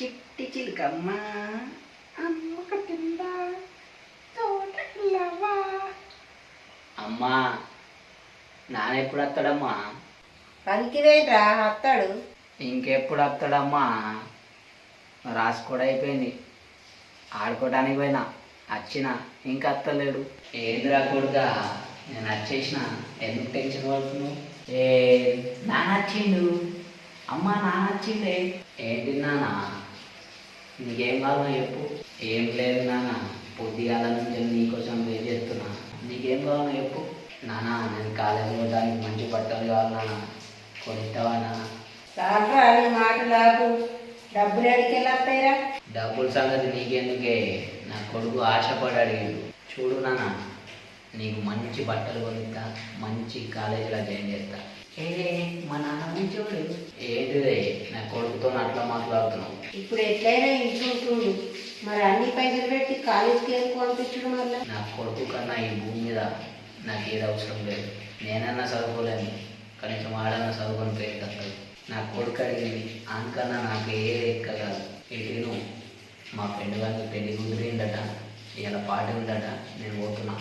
చిట్టి చిలుకమ్మ. అమ్మ కట్టిందా? తోటలవ్వా అమ్మా నానెప్పుడు వస్తాడమ్మా పనికి వేయరా అత్తాడు. ఇంకెప్పుడు వస్తాడమ్మా రాసుకోవడం అయిపోయింది ఆడుకోవడానికి పోయినా వచ్చిన ఇంకా అత్తలేడు ఏందిరా కొడుగా నేను వచ్చేసిన ఎందుకు టెన్షన్ పడుతున్నావు? ఏ నాన్న వచ్చిండు అమ్మ నాన్న వచ్చిండే ఏంటి నాన్న నీకేం కావాలో చెప్పు. ఏం లేదు నాన్న పొద్దుగాల నుంచి నీకోసం వెయిట్ చేస్తున్నా. నీకేం కావాలో చెప్పు. నాన్న నేను కాలేజీ పోవడానికి మంచి బట్టలు కావాలి నాన్న. కొనిస్తావా నాన్న? మాటలకు డబ్బులు డబ్బుల సంగతి నీకెందుకే? నా కొడుకు ఆశపడి అడిగాడు. చూడు నాన్న నీకు మంచి బట్టలు కొనిస్తా మంచి కాలేజీలో జాయిన్ చేస్తా. ఏ మా నాన్న మంచోడు. ఏంటిదే? నా కొడుకుతో అట్లా మాట్లాడుతున్నావు ఇప్పుడు ఎట్లయినా ఇంట్లో మరి అన్ని పైసలు పెట్టి కాలేజీకి ఏం పంపించడం వల్ల నా కొడుకు కన్నా ఈ భూమి మీద నాకు ఏది అవసరం లేదు. నేనన్నా చదువుకోలేను. కనీసం ఆడన్నా చదువుకొని పేరు నా కొడుకు అడిగింది అందుకన్నా నాకు ఏది ఎక్కగలదు ఇటు మా ఫ్రెండ్ గారికి పెళ్ళి కుదిరిందట ఇలా పాట ఉందట నేను పోతున్నా.